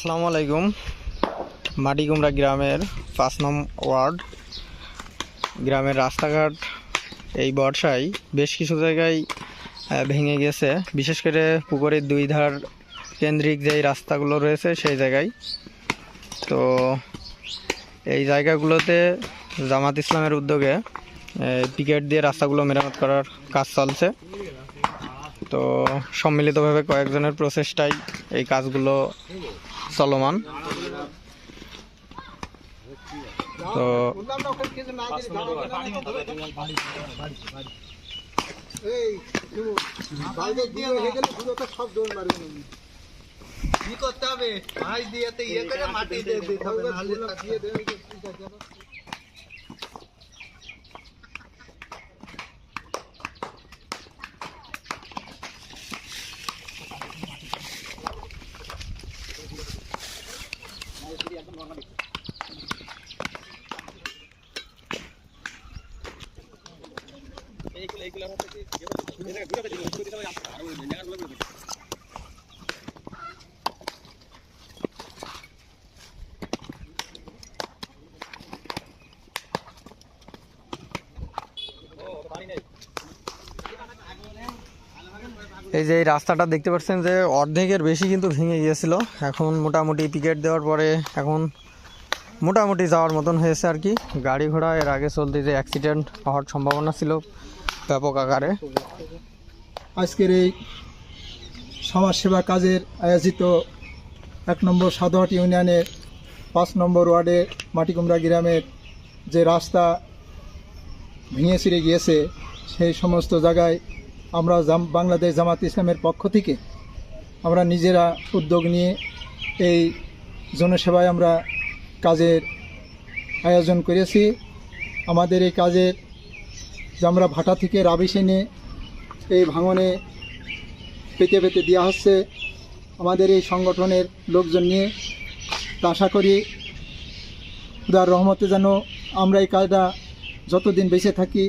আসসালামু আলাইকুম। মাটিকুমড়া গ্রামের পাঁচ নম ওয়ার্ড। গ্রামের রাস্তাঘাট এই বর্ষায় বেশ কিছু জায়গায় ভেঙে গেছে। বিশেষ করে পুকুরের দুই ধার কেন্দ্রিক যেই রাস্তাগুলো রয়েছে সেই জায়গায়। তো এই জায়গাগুলোতে জামাত ইসলামের উদ্যোগে পিকেট দিয়ে রাস্তাগুলো মেরামত করার কাজ চলছে। তো সম্মিলিতভাবে কয়েকজনের প্রচেষ্টায় এই কাজগুলো চলমান। তো কি করতে হবে দিয়ে ইয়ে করে মাটি দিয়ে দিতে এই যে এই রাস্তাটা দেখতে পাচ্ছেন যে অর্ধেকের বেশি কিন্তু ভেঙে গিয়েছিল। এখন মোটামুটি পিকেট দেওয়ার পরে এখন মোটামুটি যাওয়ার মতন হয়েছে আর কি। গাড়ি ঘোড়া এর আগে চলতে যে অ্যাক্সিডেন্ট হওয়ার সম্ভাবনা ছিল। ব্যাপক আকারে। আজকের এই সমাজসেবা কাজের আয়োজিত এক নম্বর সাধুহাট ইউনিয়নের পাঁচ নম্বর ওয়ার্ডে মাটিকুমড়া গ্রামের যে রাস্তা ভেঙে ছিঁড়ে গিয়েছে, সেই সমস্ত জায়গায় আমরা বাংলাদেশ জামাত ইসলামের পক্ষ থেকে আমরা নিজেরা উদ্যোগ নিয়ে এই জনসেবায় আমরা কাজের আয়োজন করেছি। আমাদের এই কাজের যে আমরা ভাটা থেকে রাবিশ এনে এই ভাঙনে পেতে পেতে দেওয়া হচ্ছে। আমাদের এই সংগঠনের লোকজন নিয়ে তা আশা করি খুদার রহমতে যেন আমরা এই কাজটা যতদিন বেঁচে থাকি,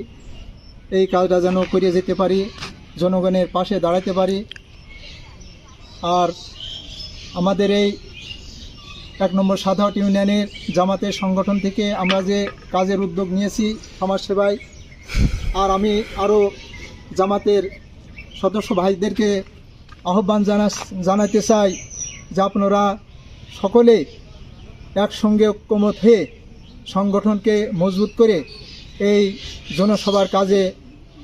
এই কাজটা যেন করিয়ে যেতে পারি, জনগণের পাশে দাঁড়াতে পারি। আর আমাদের এই এক নম্বর সাধারণ ইউনিয়নের জামাতের সংগঠন থেকে আমরা যে কাজের উদ্যোগ নিয়েছি সমাজসেবায় আর আমি আরও জামাতের সদস্য ভাইদেরকে আহ্বান জানা জানাতে চাই যে আপনারা সকলে একসঙ্গে ঐক্যমত হয়ে সংগঠনকে মজবুত করে এই জনসভার কাজে,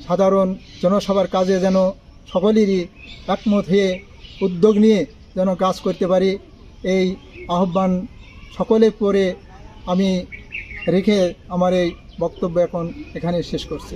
সাধারণ জনসভার কাজে যেন সকলেরই একমত হয়ে উদ্যোগ নিয়ে যেন কাজ করতে পারি। এই আহ্বান সকলে পরে আমি রেখে আমার এই বক্তব্য এখন এখানে শেষ করছি।